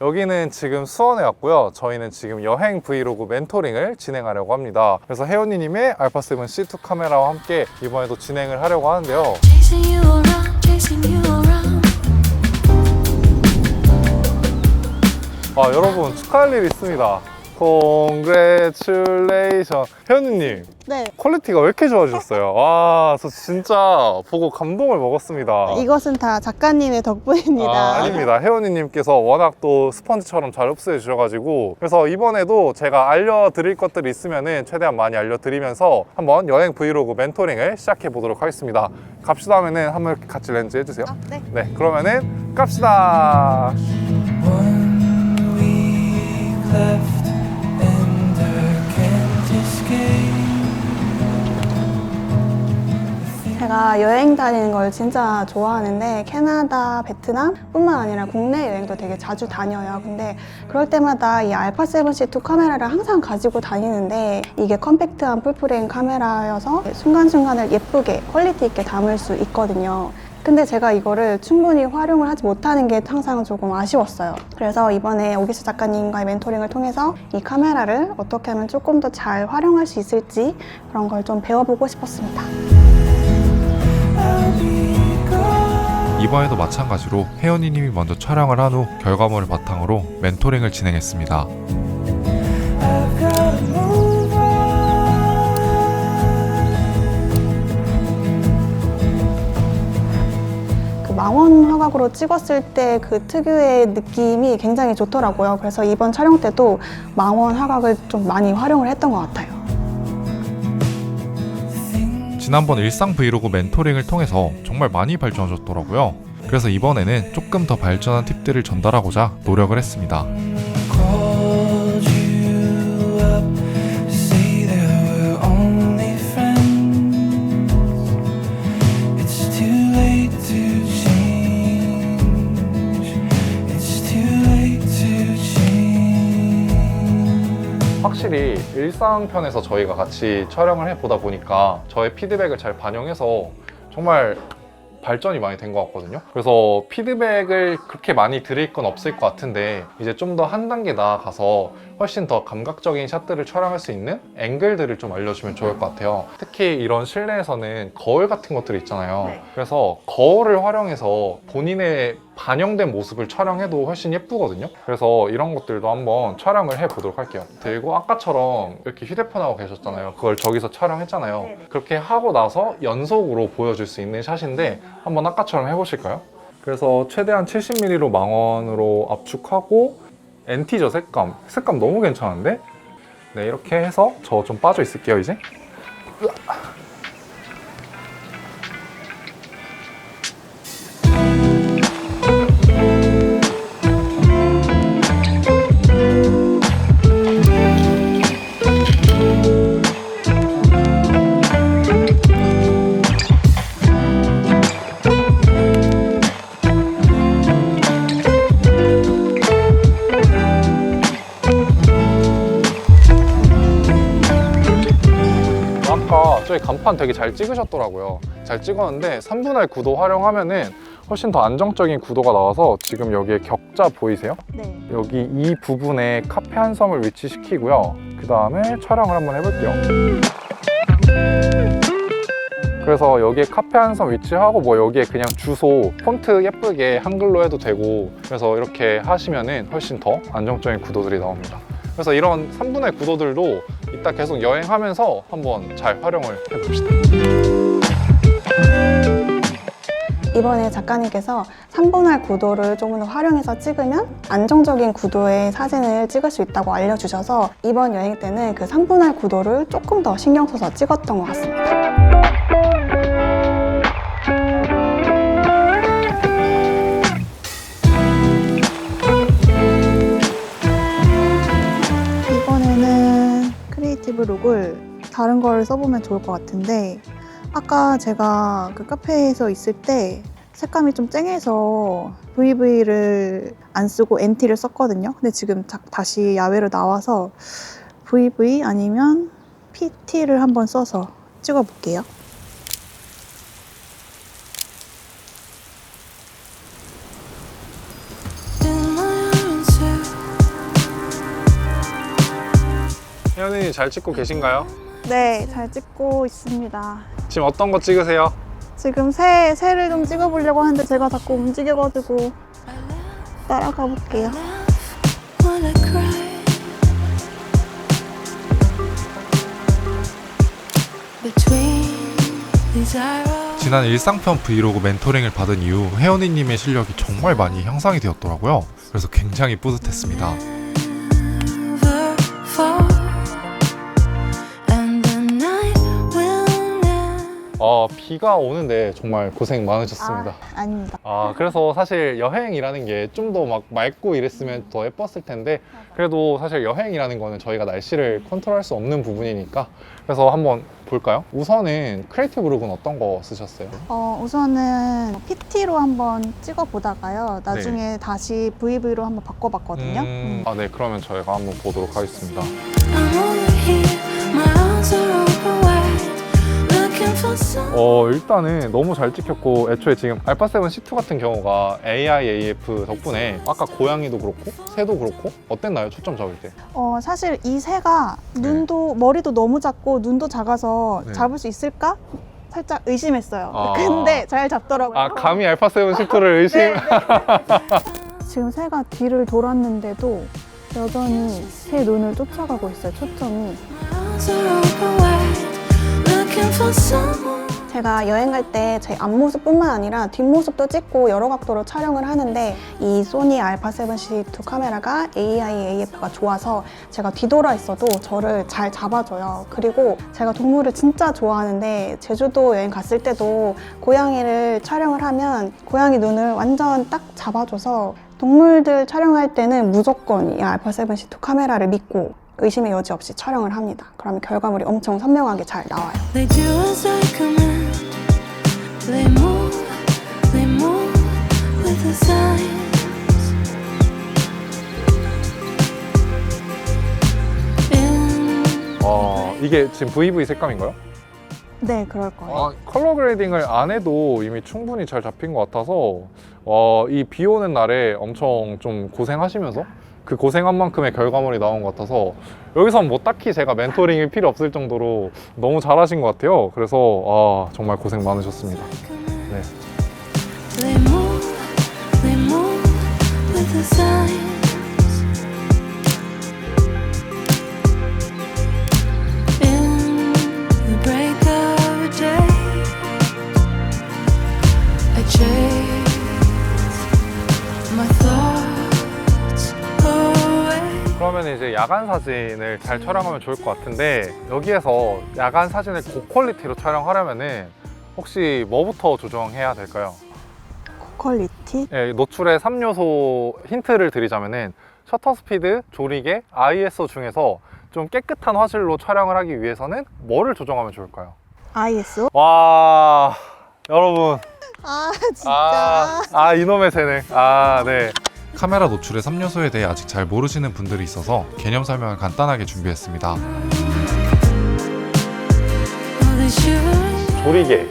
여기는 지금 수원에 왔고요. 저희는 지금 여행 브이로그 멘토링을 진행하려고 합니다. 그래서 혜원이님의 알파7 C2 카메라와 함께 이번에도 진행을 하려고 하는데요. Chasing you around, chasing you around. 아, 여러분 축하할 일이 있습니다. Congratulation. 혜원이님, 네. 퀄리티가 왜 이렇게 좋아지셨어요? 와, 저 진짜 보고 감동을 먹었습니다. 이것은 다 작가님의 덕분입니다. 아, 아닙니다. 혜원이님께서 워낙 또 스펀지처럼 잘 흡수해 주셔가지고 그래서 이번에도 제가 알려드릴 것들이 있으면은 최대한 많이 알려드리면서 한번 여행 브이로그 멘토링을 시작해 보도록 하겠습니다. 갑시다 하면은 한번 이렇게 같이 렌즈 해주세요. 아, 네. 네, 그러면은 갑시다. One week left 제가 여행 다니는 걸 진짜 좋아하는데 캐나다, 베트남 뿐만 아니라 국내 여행도 되게 자주 다녀요. 근데 그럴 때마다 이 알파 7C2 카메라를 항상 가지고 다니는데 이게 컴팩트한 풀프레임 카메라여서 순간순간을 예쁘게 퀄리티 있게 담을 수 있거든요. 근데 제가 이거를 충분히 활용을 하지 못하는 게 항상 조금 아쉬웠어요. 그래서 이번에 오기수 작가님과의 멘토링을 통해서 이 카메라를 어떻게 하면 조금 더 잘 활용할 수 있을지 그런 걸 좀 배워보고 싶었습니다. 이번에도 마찬가지로 혜연이님이 먼저 촬영을 한 후 결과물을 바탕으로 멘토링을 진행했습니다. 그 망원 화각으로 찍었을 때 그 특유의 느낌이 굉장히 좋더라고요. 그래서 이번 촬영 때도 망원 화각을 좀 많이 활용을 했던 것 같아요. 지난번 일상 브이로그 멘토링을 통해서 정말 많이 발전하셨더라고요. 그래서 이번에는 조금 더 발전한 팁들을 전달하고자 노력을 했습니다. 일상 편에서 저희가 같이 촬영을 해보다 보니까 저의 피드백을 잘 반영해서 정말 발전이 많이 된 것 같거든요. 그래서 피드백을 그렇게 많이 드릴 건 없을 것 같은데 이제 좀 더 한 단계 나아가서 훨씬 더 감각적인 샷들을 촬영할 수 있는 앵글들을 좀 알려주면 좋을 것 같아요. 특히 이런 실내에서는 거울 같은 것들이 있잖아요. 네. 그래서 거울을 활용해서 본인의 반영된 모습을 촬영해도 훨씬 예쁘거든요. 그래서 이런 것들도 한번 촬영을 해보도록 할게요. 그리고 아까처럼 이렇게 휴대폰 하고 계셨잖아요. 그걸 저기서 촬영했잖아요. 그렇게 하고 나서 연속으로 보여줄 수 있는 샷인데 한번 아까처럼 해보실까요? 그래서 최대한 70mm로 망원으로 압축하고 NT죠 색감. 색감 너무 괜찮은데? 네 이렇게 해서 저 좀 빠져 있을게요 이제. 아까 간판 되게 잘 찍으셨더라고요. 잘 찍었는데 3분할 구도 활용하면은 훨씬 더 안정적인 구도가 나와서 지금 여기에 격자 보이세요? 네. 여기 이 부분에 카페 한 섬을 위치시키고요. 그 다음에 촬영을 한번 해볼게요. 그래서 여기에 카페 한 섬 위치하고 뭐 여기에 그냥 주소, 폰트 예쁘게 한글로 해도 되고 그래서 이렇게 하시면은 훨씬 더 안정적인 구도들이 나옵니다. 그래서 이런 3분의 구도들도 이따 계속 여행하면서 한번 잘 활용을 해봅시다. 이번에 작가님께서 3분할 구도를 조금 더 활용해서 찍으면 안정적인 구도의 사진을 찍을 수 있다고 알려주셔서 이번 여행 때는 그 3분할 구도를 조금 더 신경 써서 찍었던 것 같습니다. 크리에이티브 룩을 다른 걸 써보면 좋을 것 같은데 아까 제가 그 카페에서 있을 때 색감이 좀 쨍해서 VV를 안 쓰고 NT를 썼거든요. 근데 지금 자- 다시 야외로 나와서 VV 아니면 PT를 한번 써서 찍어볼게요. 잘 찍고 계신가요? 네, 잘 찍고 있습니다. 지금 어떤 거 찍으세요? 지금 새, 새를 좀 찍어보려고 하는데 제가 자꾸 움직여가지고 따라가 볼게요. 지난 일상편 브이로그 멘토링을 받은 이후 혜연이님의 실력이 정말 많이 향상이 되었더라고요. 그래서 굉장히 뿌듯했습니다. 어, 비가 오는데 정말 고생 많으셨습니다. 아, 아닙니다. 아, 그래서 사실 여행이라는 게 좀 더 막 맑고 이랬으면 더 예뻤을 텐데 그래도 사실 여행이라는 거는 저희가 날씨를 컨트롤할 수 없는 부분이니까 그래서 한번 볼까요? 우선은 크리에이티브 룩은 어떤 거 쓰셨어요? 어, 우선은 PT로 한번 찍어보다가요. 나중에 다시 VV로 한번 바꿔봤거든요. 음, 음. 아, 네, 그러면 저희가 한번 보도록 하겠습니다. I'm over here. My arms are open wide. 어, 일단은 너무 잘 찍혔고 애초에 지금 알파7 C2 같은 경우가 AIAF 덕분에 아까 고양이도 그렇고 새도 그렇고 어땠나요? 초점 잡을 때? 어, 사실 이 새가 눈도, 머리도 너무 작고 눈도 작아서 네. 잡을 수 있을까? 살짝 의심했어요. 아. 근데 잘 잡더라고요. 아, 감히 알파7 C2를 의심? 네, 네. 지금 새가 뒤를 돌았는데도 여전히 새 눈을 쫓아가고 있어요. 초점이. 제가 여행 갈 때 제 앞모습뿐만 아니라 뒷모습도 찍고 여러 각도로 촬영을 하는데 이 소니 알파 7C2 카메라가 AI AF가 좋아서 제가 뒤돌아 있어도 저를 잘 잡아줘요. 그리고 제가 동물을 진짜 좋아하는데 제주도 여행 갔을 때도 고양이를 촬영을 하면 고양이 눈을 완전 딱 잡아줘서 동물들 촬영할 때는 무조건 이 알파 7C2 카메라를 믿고 의심의 여지 없이 촬영을 합니다. 그러면 결과물이 엄청 선명하게 잘 나와요. They do as I command. They move, they move with the signs. In 어, 이게 지금 VV 색감인가요? 네, 그럴 거예요. 아, 컬러 그레이딩을 안 해도 이미 충분히 잘 잡힌 것 같아서 어, 이비 오는 날에 엄청 좀 고생하시면서 그 고생한 만큼의 결과물이 나온 것 같아서 여기선 뭐 딱히 제가 멘토링이 필요 없을 정도로 너무 잘하신 것 같아요. 그래서 아, 정말 고생 많으셨습니다. 네. 야간 사진을 잘 촬영하면 좋을 것 같은데 여기에서 야간 사진을 고퀄리티로 촬영하려면은 혹시 뭐부터 조정해야 될까요? 퀄리티? 예, 노출의 3요소 힌트를 드리자면은 셔터 스피드, 조리개, ISO 중에서 좀 깨끗한 화질로 촬영을 하기 위해서는 뭐를 조정하면 좋을까요? ISO? 와 여러분 아, 진짜. 아, 아 이놈의 재능 아 네. 카메라 노출의 3요소에 대해 아직 잘 모르시는 분들이 있어서 개념 설명을 간단하게 준비했습니다. 조리개,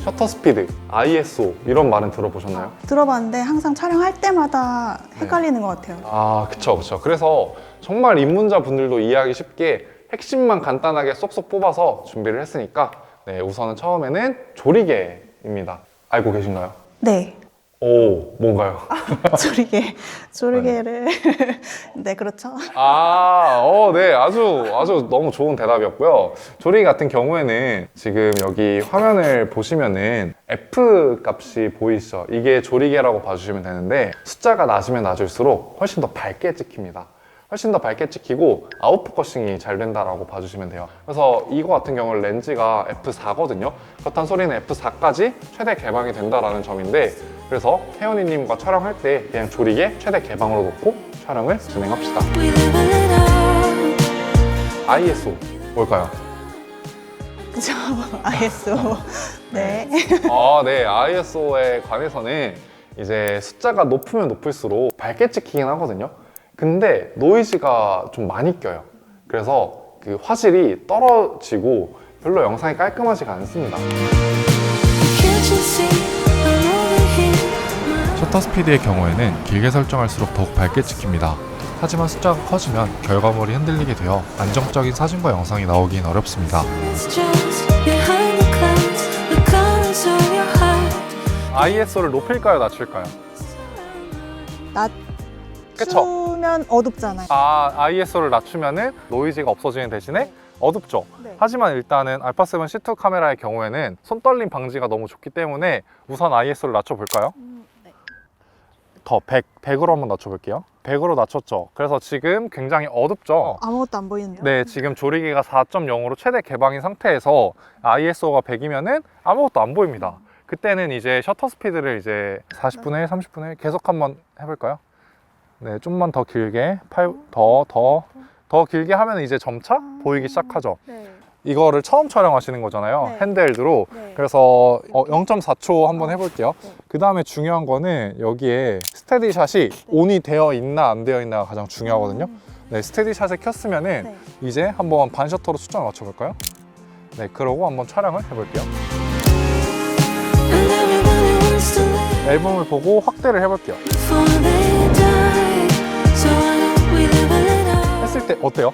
셔터 스피드, ISO 이런 말은 들어보셨나요? 들어봤는데 항상 촬영할 때마다 헷갈리는 것 같아요. 아, 그쵸, 그쵸. 그래서 정말 입문자 분들도 이해하기 쉽게 핵심만 간단하게 쏙쏙 뽑아서 준비를 했으니까, 네, 우선은 처음에는 조리개입니다. 알고 계신가요? 네. 오, 뭔가요? 조리개. 조리개를. 네, 그렇죠. 아, 어, 네. 아주, 아주 너무 좋은 대답이었고요. 조리개 같은 경우에는 지금 여기 화면을 보시면은 F 값이 보이시죠? 이게 조리개라고 봐주시면 되는데 숫자가 낮으면 낮을수록 훨씬 더 밝게 찍힙니다. 훨씬 더 밝게 찍히고 아웃포커싱이 잘 된다라고 봐주시면 돼요. 그래서 이거 같은 경우는 렌즈가 F4거든요. 그렇다는 소리는 F4까지 최대 개방이 된다라는 점인데 그래서 혜연이님과 촬영할 때 그냥 조리개 최대 개방으로 놓고 촬영을 진행합시다. ISO 뭘까요? 그죠. ISO. 네. 아, 네. ISO에 관해서는 이제 숫자가 높으면 높을수록 밝게 찍히긴 하거든요. 근데 노이즈가 좀 많이 껴요. 그래서 그 화질이 떨어지고 별로 영상이 깔끔하지가 않습니다. 셔터 스피드의 경우에는 길게 설정할수록 더욱 밝게 찍힙니다. 하지만 숫자가 커지면 결과물이 흔들리게 되어 안정적인 사진과 영상이 나오긴 어렵습니다. ISO를 높일까요, 낮출까요? 그쵸? 낮추면 어둡잖아요. 아, ISO를 낮추면은 노이즈가 없어지는 대신에 어둡죠. 네. 하지만 일단은 알파7 C2 카메라의 경우에는 손떨림 방지가 너무 좋기 때문에 우선 ISO를 낮춰볼까요? 음, 네. 더 100, 100으로 한번 낮춰볼게요. 100으로 낮췄죠. 그래서 지금 굉장히 어둡죠. 아무것도 안 보이는데요? 네, 지금 조리개가 4.0으로 최대 개방인 상태에서 ISO가 100이면은 아무것도 안 보입니다. 그때는 이제 셔터 스피드를 이제 40분의 1, 30분의 1 계속 한번 해볼까요? 네, 좀만 더 길게, 팔, 더, 더, 더 길게 하면 이제 점차 보이기 시작하죠. 네. 이거를 처음 촬영하시는 거잖아요. 네. 핸드헬드로. 네. 그래서 어, 0.4초 한번 해볼게요. 네. 그 다음에 중요한 거는 여기에 스테디샷이 온이 되어 있나 안 되어 있나가 가장 중요하거든요. 음, 네, 스테디샷을 켰으면은 네. 이제 한번 반셔터로 수정을 맞춰볼까요? 네, 그러고 한번 촬영을 해볼게요. 앨범을 보고 확대를 해볼게요. 했을 때 어때요?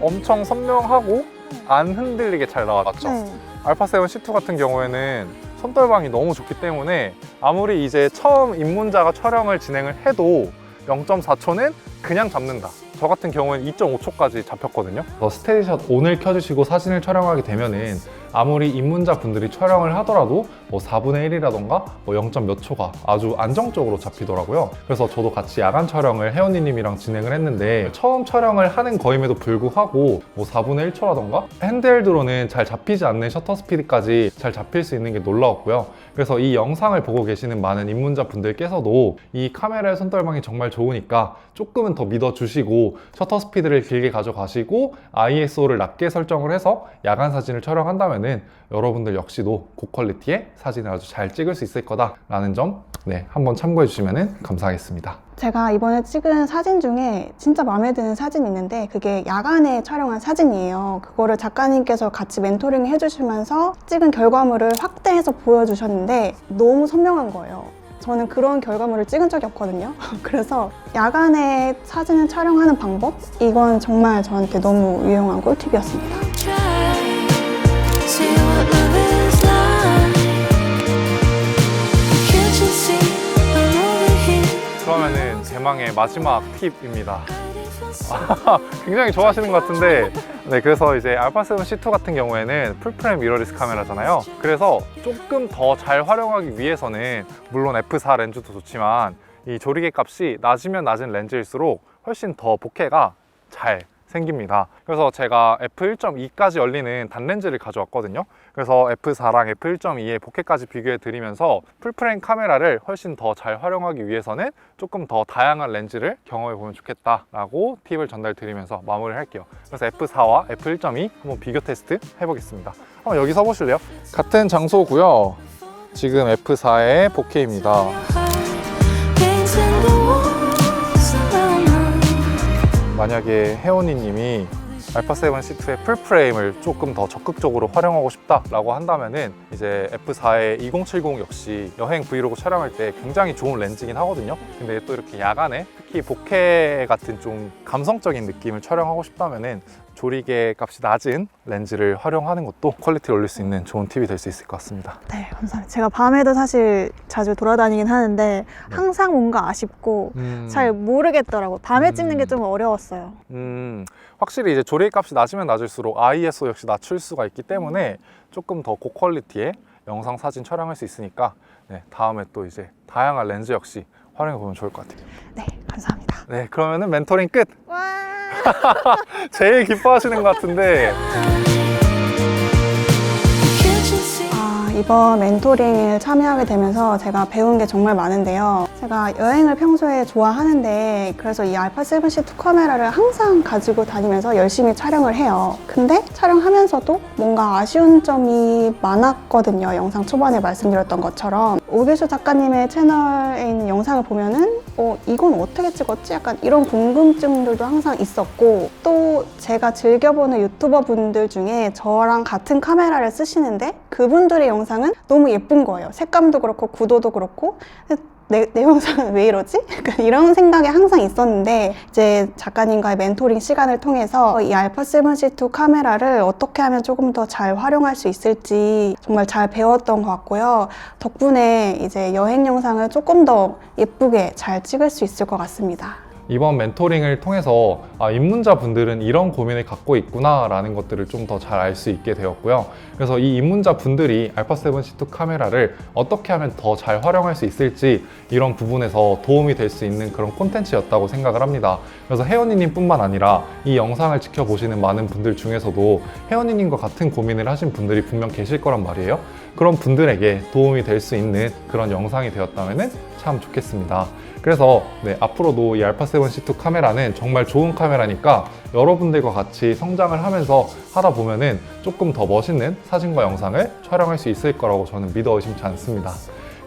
엄청 선명하고 안 흔들리게 잘 나왔죠? 네. 알파7 C2 같은 경우에는 손떨방이 너무 좋기 때문에 아무리 이제 처음 입문자가 촬영을 진행을 해도 0.4초는 그냥 잡는다. 저 같은 경우는 2.5초까지 잡혔거든요. 스테디샷 ON을 켜주시고 사진을 촬영하게 되면은 아무리 입문자 분들이 촬영을 하더라도 뭐 4분의 1이라던가 뭐 0. 몇 초가 아주 안정적으로 잡히더라고요. 그래서 저도 같이 야간 촬영을 혜원이님이랑 진행을 했는데 처음 촬영을 하는 거임에도 불구하고 뭐 4분의 1초라던가 핸드헬드로는 잘 잡히지 않는 셔터 스피드까지 잘 잡힐 수 있는 게 놀라웠고요. 그래서 이 영상을 보고 계시는 많은 입문자 분들께서도 이 카메라의 손떨방이 정말 좋으니까 조금은 더 믿어주시고 셔터 스피드를 길게 가져가시고 ISO를 낮게 설정을 해서 야간 사진을 촬영한다면 은 여러분들 역시도 고퀄리티의 사진을 아주 잘 찍을 수 있을 거다라는 점 네, 한번 참고해 주시면 감사하겠습니다. 제가 이번에 찍은 사진 중에 진짜 마음에 드는 사진이 있는데 그게 야간에 촬영한 사진이에요. 그거를 작가님께서 같이 멘토링 해주시면서 찍은 결과물을 확대해서 보여주셨는데 너무 선명한 거예요. 저는 그런 결과물을 찍은 적이 없거든요. 그래서 야간에 사진을 촬영하는 방법? 이건 정말 저한테 너무 유용한 꿀팁이었습니다. 그러면은 대망의 마지막 팁입니다. 굉장히 좋아하시는 것 같은데 네 그래서 이제 알파7 C2 같은 경우에는 풀프레임 미러리스 카메라잖아요 그래서 조금 더 잘 활용하기 위해서는 물론 F4 렌즈도 좋지만 이 조리개 값이 낮으면 낮은 렌즈일수록 훨씬 더 보케가 잘 생깁니다 그래서 제가 F1.2까지 열리는 단렌즈를 가져왔거든요 그래서 F4랑 F1.2의 보케까지 비교해 드리면서 풀프레임 카메라를 훨씬 더 잘 활용하기 위해서는 조금 더 다양한 렌즈를 경험해 보면 좋겠다라고 팁을 전달 드리면서 마무리를 할게요. 그래서 F4와 F1.2 한번 비교 테스트 해보겠습니다. 한번 여기 서 보실래요? 같은 장소고요. 지금 F4의 보케입니다. 만약에 혜원이 님이 알파7 C2의 풀프레임을 조금 더 적극적으로 활용하고 싶다라고 한다면은 이제 F4의 2070 역시 여행 브이로그 촬영할 때 굉장히 좋은 렌즈긴 하거든요. 근데 또 이렇게 야간에 특히 보케 같은 좀 감성적인 느낌을 촬영하고 싶다면은 조리개 값이 낮은 렌즈를 활용하는 것도 퀄리티를 올릴 수 있는 좋은 팁이 될 수 있을 것 같습니다. 네, 감사합니다. 제가 밤에도 사실 자주 돌아다니긴 하는데 네. 항상 뭔가 아쉽고 음. 잘 모르겠더라고요. 밤에 음. 찍는 게 좀 어려웠어요. 음, 확실히 이제 조리개 값이 낮으면 낮을수록 ISO 역시 낮출 수가 있기 때문에 조금 더 고퀄리티의 영상 사진 촬영할 수 있으니까 네, 다음에 또 이제 다양한 렌즈 역시 활용해 보면 좋을 것 같아요. 네, 감사합니다. 네, 그러면은 멘토링 끝. 와! 제일 기뻐하시는 것 같은데 이번 멘토링을 참여하게 되면서 제가 배운 게 정말 많은데요. 제가 여행을 평소에 좋아하는데 그래서 이 알파 7C2 카메라를 항상 가지고 다니면서 열심히 촬영을 해요. 근데 촬영하면서도 뭔가 아쉬운 점이 많았거든요. 영상 초반에 말씀드렸던 것처럼. 오계수 작가님의 채널에 있는 영상을 보면은 어, 이건 어떻게 찍었지? 약간 이런 궁금증들도 항상 있었고 또 제가 즐겨보는 유튜버 분들 중에 저랑 같은 카메라를 쓰시는데 그분들의 영상 은 너무 예쁜 거예요. 색감도 그렇고 구도도 그렇고 내, 내 영상은 왜 이러지? 이런 생각이 항상 있었는데 이제 작가님과의 멘토링 시간을 통해서 이 알파 7C2 카메라를 어떻게 하면 조금 더 잘 활용할 수 있을지 정말 잘 배웠던 것 같고요. 덕분에 이제 여행 영상을 조금 더 예쁘게 잘 찍을 수 있을 것 같습니다. 이번 멘토링을 통해서 아, 입문자분들은 이런 고민을 갖고 있구나라는 것들을 좀 더 잘 알 수 있게 되었고요. 그래서 이 입문자분들이 알파7C2 카메라를 어떻게 하면 더 잘 활용할 수 있을지 이런 부분에서 도움이 될 수 있는 그런 콘텐츠였다고 생각을 합니다. 그래서 혜원이님 뿐만 아니라 이 영상을 지켜보시는 많은 분들 중에서도 혜원이님과 같은 고민을 하신 분들이 분명 계실 거란 말이에요. 그런 분들에게 도움이 될 수 있는 그런 영상이 되었다면 참 좋겠습니다. 그래서 네, 앞으로도 이 알파7C2 카메라는 정말 좋은 카메라니까 여러분들과 같이 성장을 하면서 하다 보면은 조금 더 멋있는 사진과 영상을 촬영할 수 있을 거라고 저는 믿어 의심치 않습니다.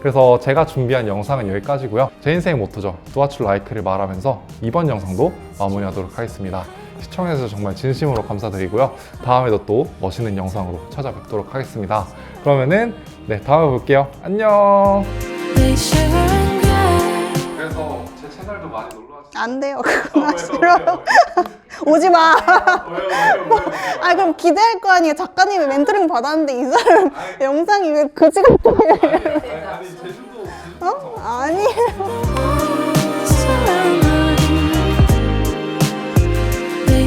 그래서 제가 준비한 영상은 여기까지고요. 제 인생 모토죠. 뚜아출 라이크를 말하면서 이번 영상도 마무리하도록 하겠습니다. 시청해주셔서 정말 진심으로 감사드리고요. 다음에도 또 멋있는 영상으로 찾아뵙도록 하겠습니다. 그러면은 네 다음에 볼게요. 안녕. 그래서 제 채널도 많이 놀러 왔어요. 안 돼요. 아, 그건 아, 싫어 오지 마. 아 뭐, 그럼 기대할 거 아니에요. 작가님이 멘토링 받았는데 이 사람 아니. 영상이 왜 그지같은 거예요? 아니, 제주도 어? 아니에요. 아, 네. 네,